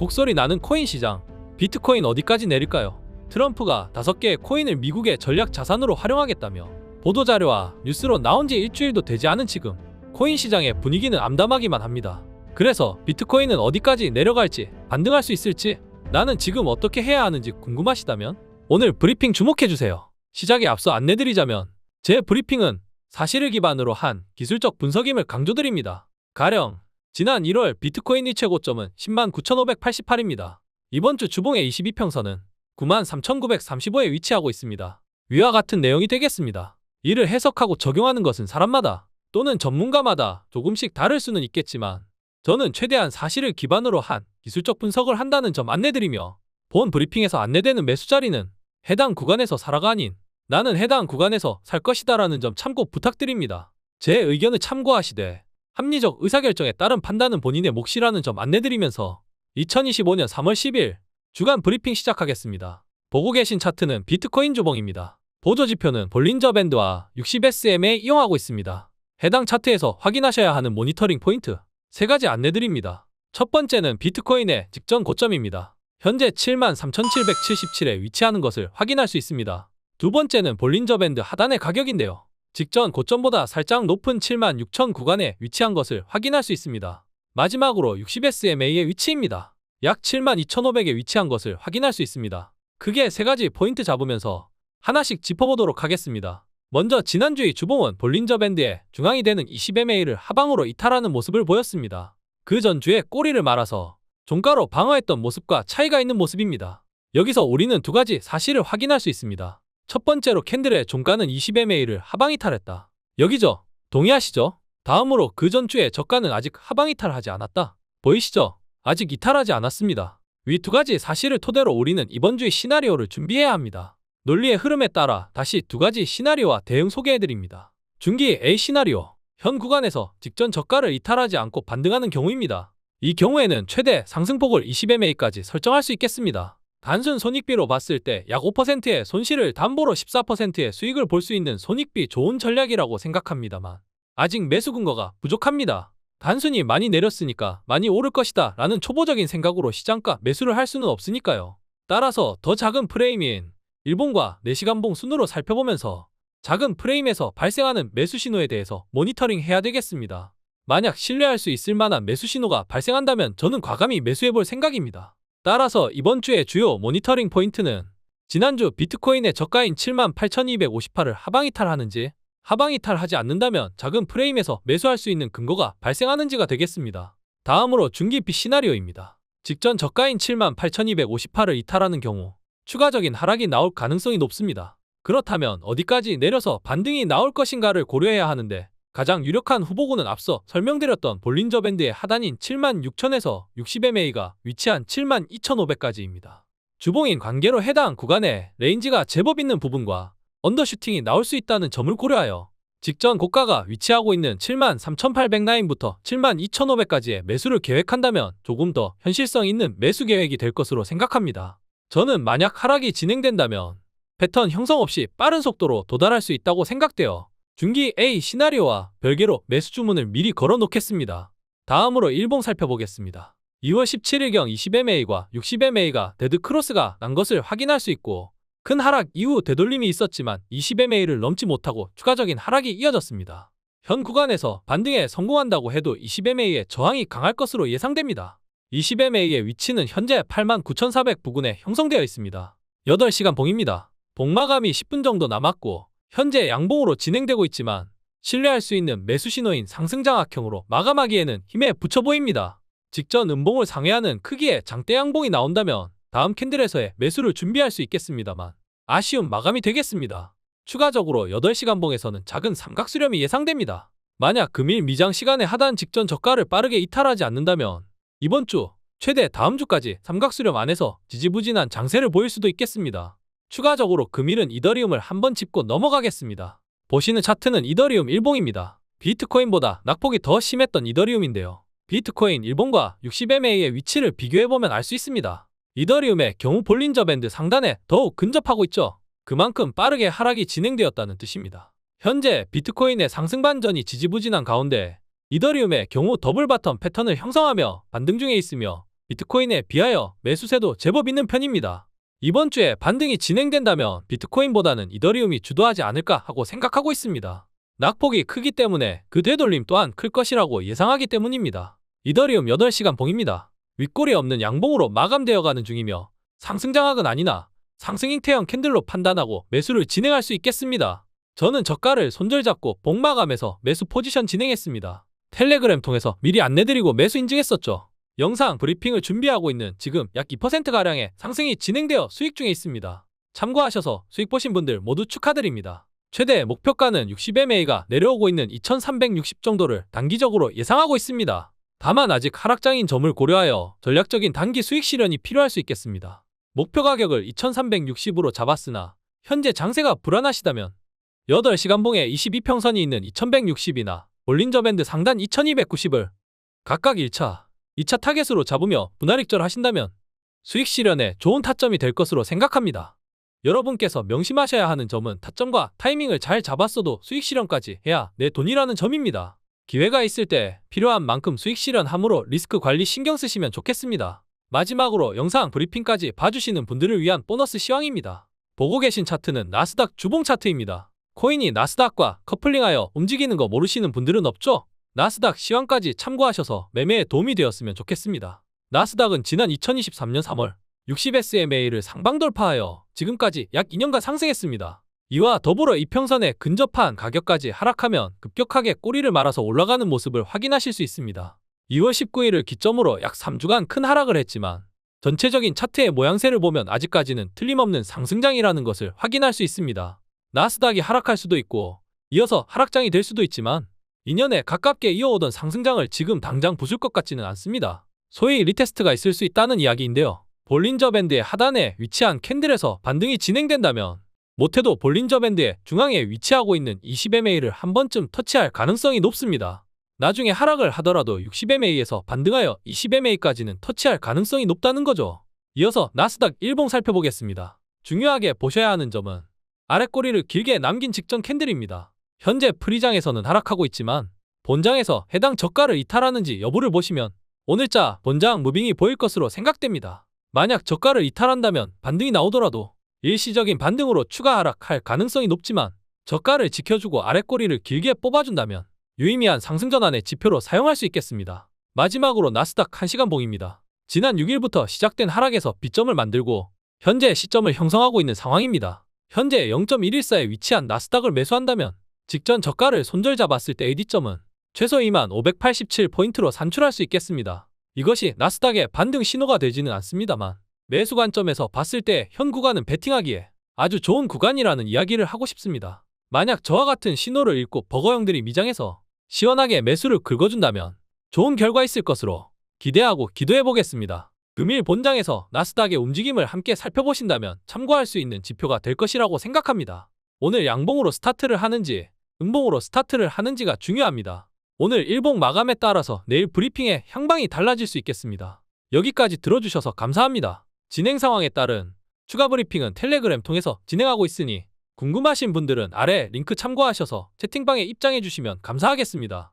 곡소리 나는 코인 시장. 비트코인 어디까지 내릴까요? 트럼프가 다섯 개의 코인을 미국의 전략 자산으로 활용하겠다며 보도자료와 뉴스로 나온 지 일주일도 되지 않은 지금 코인 시장의 분위기는 암담하기만 합니다. 그래서 비트코인은 어디까지 내려갈지 반등할 수 있을지 나는 지금 어떻게 해야 하는지 궁금하시다면 오늘 브리핑 주목해주세요. 시작에 앞서 안내드리자면 제 브리핑은 사실을 기반으로 한 기술적 분석임을 강조드립니다. 가령 지난 1월 비트코인이 최고점은 10만 9,588입니다. 이번 주 주봉의 22평선은 9만 3,935에 위치하고 있습니다. 위와 같은 내용이 되겠습니다. 이를 해석하고 적용하는 것은 사람마다 또는 전문가마다 조금씩 다를 수는 있겠지만 저는 최대한 사실을 기반으로 한 기술적 분석을 한다는 점 안내드리며 본 브리핑에서 안내되는 매수 자리는 해당 구간에서 사라가 아닌 나는 해당 구간에서 살 것이다 라는 점 참고 부탁드립니다. 제 의견을 참고하시되 합리적 의사결정에 따른 판단은 본인의 몫이라는 점 안내드리면서 2025년 3월 10일 주간 브리핑 시작하겠습니다. 보고 계신 차트는 비트코인 주봉입니다. 보조지표는 볼린저 밴드와 60SM에 이용하고 있습니다. 해당 차트에서 확인하셔야 하는 모니터링 포인트 세 가지 안내드립니다. 첫 번째는 비트코인의 직전 고점입니다. 현재 73,777에 위치하는 것을 확인할 수 있습니다. 두 번째는 볼린저 밴드 하단의 가격인데요. 직전 고점보다 살짝 높은 76,000 구간에 위치한 것을 확인할 수 있습니다. 마지막으로 60SMA의 위치입니다. 약 72,500에 위치한 것을 확인할 수 있습니다. 크게 세 가지 포인트 잡으면서 하나씩 짚어보도록 하겠습니다. 먼저 지난주의 주봉은 볼린저 밴드의 중앙이 되는 20MA를 하방으로 이탈하는 모습을 보였습니다. 그 전주에 꼬리를 말아서 종가로 방어했던 모습과 차이가 있는 모습입니다. 여기서 우리는 두 가지 사실을 확인할 수 있습니다. 첫 번째로 캔들의 종가는 20MA를 하방 이탈했다. 여기죠. 동의하시죠? 다음으로 그 전주에 저가는 아직 하방 이탈하지 않았다. 보이시죠? 아직 이탈하지 않았습니다. 위 두 가지 사실을 토대로 우리는 이번 주의 시나리오를 준비해야 합니다. 논리의 흐름에 따라 다시 두 가지 시나리오와 대응 소개해드립니다. 중기 A 시나리오. 현 구간에서 직전 저가를 이탈하지 않고 반등하는 경우입니다. 이 경우에는 최대 상승폭을 20MA까지 설정할 수 있겠습니다. 단순 손익비로 봤을 때 약 5%의 손실을 담보로 14%의 수익을 볼 수 있는 손익비 좋은 전략이라고 생각합니다만 아직 매수 근거가 부족합니다. 단순히 많이 내렸으니까 많이 오를 것이다 라는 초보적인 생각으로 시장가 매수를 할 수는 없으니까요. 따라서 더 작은 프레임인 일본과 4시간봉 순으로 살펴보면서 작은 프레임에서 발생하는 매수 신호에 대해서 모니터링 해야 되겠습니다. 만약 신뢰할 수 있을 만한 매수 신호가 발생한다면 저는 과감히 매수해 볼 생각입니다. 따라서 이번 주의 주요 모니터링 포인트는 지난주 비트코인의 저가인 78,258을 하방 이탈하는지 하방 이탈하지 않는다면 작은 프레임에서 매수할 수 있는 근거가 발생하는지가 되겠습니다. 다음으로 중기비 시나리오입니다. 직전 저가인 78,258을 이탈하는 경우 추가적인 하락이 나올 가능성이 높습니다. 그렇다면 어디까지 내려서 반등이 나올 것인가를 고려해야 하는데 가장 유력한 후보군은 앞서 설명드렸던 볼린저 밴드의 하단인 76,000에서 60MA가 위치한 72,500까지입니다. 주봉인 관계로 해당 구간에 레인지가 제법 있는 부분과 언더슈팅이 나올 수 있다는 점을 고려하여 직전 고가가 위치하고 있는 73,800 라인부터 72,500까지의 매수를 계획한다면 조금 더 현실성 있는 매수 계획이 될 것으로 생각합니다. 저는 만약 하락이 진행된다면 패턴 형성 없이 빠른 속도로 도달할 수 있다고 생각되어 중기 A 시나리오와 별개로 매수 주문을 미리 걸어 놓겠습니다. 다음으로 일봉 살펴보겠습니다. 2월 17일경 20MA과 60MA가 데드 크로스가 난 것을 확인할 수 있고 큰 하락 이후 되돌림이 있었지만 20MA를 넘지 못하고 추가적인 하락이 이어졌습니다. 현 구간에서 반등에 성공한다고 해도 20MA의 저항이 강할 것으로 예상됩니다. 20MA의 위치는 현재 89,400 부근에 형성되어 있습니다. 8시간 봉입니다. 봉마감이 10분 정도 남았고 현재 양봉으로 진행되고 있지만 신뢰할 수 있는 매수 신호인 상승장악형으로 마감하기에는 힘에 붙여 보입니다. 직전 음봉을 상회하는 크기의 장대 양봉이 나온다면 다음 캔들에서의 매수를 준비할 수 있겠습니다만 아쉬운 마감이 되겠습니다. 추가적으로 8시간 봉에서는 작은 삼각 수렴이 예상됩니다. 만약 금일 미장 시간에 하단 직전 저가를 빠르게 이탈하지 않는다면 이번 주 최대 다음 주까지 삼각 수렴 안에서 지지부진한 장세를 보일 수도 있겠습니다. 추가적으로 금일은 이더리움을 한번 짚고 넘어가겠습니다. 보시는 차트는 이더리움 일봉입니다. 비트코인보다 낙폭이 더 심했던 이더리움인데요. 비트코인 일봉과 60MA의 위치를 비교해보면 알 수 있습니다. 이더리움의 경우 볼린저 밴드 상단에 더욱 근접하고 있죠. 그만큼 빠르게 하락이 진행되었다는 뜻입니다. 현재 비트코인의 상승 반전이 지지부진한 가운데 이더리움의 경우 더블 바텀 패턴을 형성하며 반등 중에 있으며 비트코인에 비하여 매수세도 제법 있는 편입니다. 이번 주에 반등이 진행된다면 비트코인보다는 이더리움이 주도하지 않을까 하고 생각하고 있습니다. 낙폭이 크기 때문에 그 되돌림 또한 클 것이라고 예상하기 때문입니다. 이더리움 8시간 봉입니다. 윗골이 없는 양봉으로 마감되어 가는 중이며 상승장악은 아니나 상승 잉태형 캔들로 판단하고 매수를 진행할 수 있겠습니다. 저는 저가를 손절잡고 복마감에서 매수 포지션 진행했습니다. 텔레그램 통해서 미리 안내드리고 매수 인증했었죠. 영상 브리핑을 준비하고 있는 지금 약 2%가량의 상승이 진행되어 수익 중에 있습니다. 참고하셔서 수익 보신 분들 모두 축하드립니다. 최대 목표가는 60MA가 내려오고 있는 2360 정도를 단기적으로 예상하고 있습니다. 다만 아직 하락장인 점을 고려하여 전략적인 단기 수익 실현이 필요할 수 있겠습니다. 목표 가격을 2360으로 잡았으나 현재 장세가 불안하시다면 8시간 봉에 22평선이 있는 2160이나 볼린저 밴드 상단 2290을 각각 1차, 2차 타겟으로 잡으며 분할익절 하신다면 수익 실현에 좋은 타점이 될 것으로 생각합니다. 여러분께서 명심하셔야 하는 점은 타점과 타이밍을 잘 잡았어도 수익 실현까지 해야 내 돈이라는 점입니다. 기회가 있을 때 필요한 만큼 수익 실현함으로 리스크 관리 신경 쓰시면 좋겠습니다. 마지막으로 영상 브리핑까지 봐주시는 분들을 위한 보너스 시황입니다. 보고 계신 차트는 나스닥 주봉 차트입니다. 코인이 나스닥과 커플링하여 움직이는 거 모르시는 분들은 없죠? 나스닥 시황까지 참고하셔서 매매에 도움이 되었으면 좋겠습니다. 나스닥은 지난 2023년 3월 60SMA를 상방 돌파하여 지금까지 약 2년간 상승했습니다. 이와 더불어 이평선에 근접한 가격까지 하락하면 급격하게 꼬리를 말아서 올라가는 모습을 확인하실 수 있습니다. 2월 19일을 기점으로 약 3주간 큰 하락을 했지만 전체적인 차트의 모양새를 보면 아직까지는 틀림없는 상승장이라는 것을 확인할 수 있습니다. 나스닥이 하락할 수도 있고 이어서 하락장이 될 수도 있지만 2년에 가깝게 이어오던 상승장을 지금 당장 부술 것 같지는 않습니다. 소위 리테스트가 있을 수 있다는 이야기인데요. 볼린저 밴드의 하단에 위치한 캔들에서 반등이 진행된다면 못해도 볼린저 밴드의 중앙에 위치하고 있는 20MA를 한 번쯤 터치할 가능성이 높습니다. 나중에 하락을 하더라도 60MA에서 반등하여 20MA까지는 터치할 가능성이 높다는 거죠. 이어서 나스닥 일봉 살펴보겠습니다. 중요하게 보셔야 하는 점은 아랫꼬리를 길게 남긴 직전 캔들입니다. 현재 프리장에서는 하락하고 있지만 본장에서 해당 저가를 이탈하는지 여부를 보시면 오늘자 본장 무빙이 보일 것으로 생각됩니다. 만약 저가를 이탈한다면 반등이 나오더라도 일시적인 반등으로 추가 하락할 가능성이 높지만 저가를 지켜주고 아랫꼬리를 길게 뽑아준다면 유의미한 상승 전환의 지표로 사용할 수 있겠습니다. 마지막으로 나스닥 1시간 봉입니다. 지난 6일부터 시작된 하락에서 비점을 만들고 현재 시점을 형성하고 있는 상황입니다. 현재 0.114에 위치한 나스닥을 매수한다면 직전 저가를 손절 잡았을 때 AD점은 최소 2만 587포인트로 산출할 수 있겠습니다. 이것이 나스닥의 반등 신호가 되지는 않습니다만 매수 관점에서 봤을 때 현 구간은 베팅하기에 아주 좋은 구간이라는 이야기를 하고 싶습니다. 만약 저와 같은 신호를 읽고 버거형들이 미장해서 시원하게 매수를 긁어준다면 좋은 결과 있을 것으로 기대하고 기도해 보겠습니다. 금일 본장에서 나스닥의 움직임을 함께 살펴보신다면 참고할 수 있는 지표가 될 것이라고 생각합니다. 오늘 양봉으로 스타트를 하는지 음봉으로 스타트를 하는지가 중요합니다. 오늘 일봉 마감에 따라서 내일 브리핑의 향방이 달라질 수 있겠습니다. 여기까지 들어주셔서 감사합니다. 진행 상황에 따른 추가 브리핑은 텔레그램 통해서 진행하고 있으니 궁금하신 분들은 아래 링크 참고하셔서 채팅방에 입장해 주시면 감사하겠습니다.